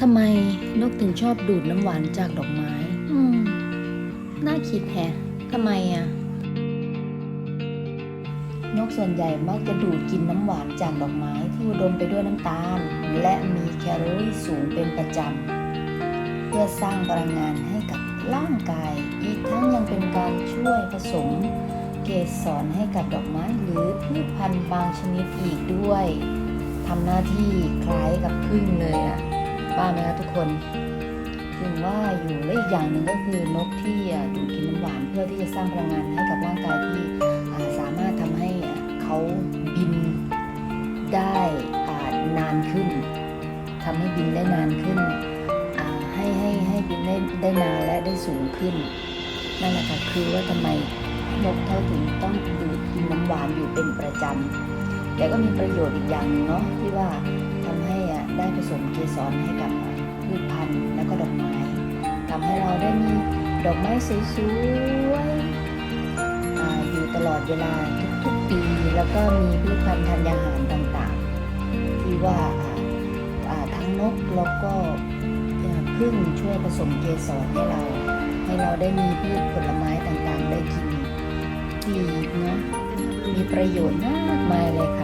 ทำไมนกถึงชอบดูดน้ำหวานจากดอกไม้ อืม น่าคิดแฮะทำไมอะ นกส่วนใหญ่มักจะดูดกินน้ำหวานจากดอกไม้ที่อุดมไปด้วยน้ำตาล และมีแคลอรี่สูงเป็นประจำ เพื่อสร้างพลังงานให้กับร่างกาย อีกทั้งยังเป็นการช่วยผสมเกสรให้กับดอกไม้หรือพืชพันธุ์บางชนิดอีกด้วยทำหน้าที่คล้ายกับพึ่งเลยอะ ว่าไหมคะทุกคนถึงว่าอยู่และอีกอย่างหนึ่งก็คือนกที่ดูดกินน้ำหวานเพื่อที่จะสร้างพลังงานให้กับร่างกายที่สามารถทำให้เขาบินได้นานขึ้นทำให้บินได้นานขึ้นให้ให้ให้บินได้ได้นานและได้สูงขึ้นนั่นแหละค่ะคือว่าทำไมนกเขาถึงต้องดูดกินน้ำหวานอยู่เป็นประจำแต่ก็มีประโยชน์อีกอย่างเนาะที่ว่า ได้ผสมเกสรให้กับพืชพันธุ์แล้วก็ดอกไม้ทำให้เราได้มีดอกไม้สวยๆออยู่ตลอดเวลาทุกๆปี แล้วก็มีพืชพันธุ์ธัญญาหารต่างๆ ที่ว่าทั้งนกแล้วก็พึ่งช่วยผสมเกสรให้เรา ให้เราได้มีพืชผลไม้ต่างๆ ได้กินดีเนาะมีประโยชน์มากมายเลยค่ะ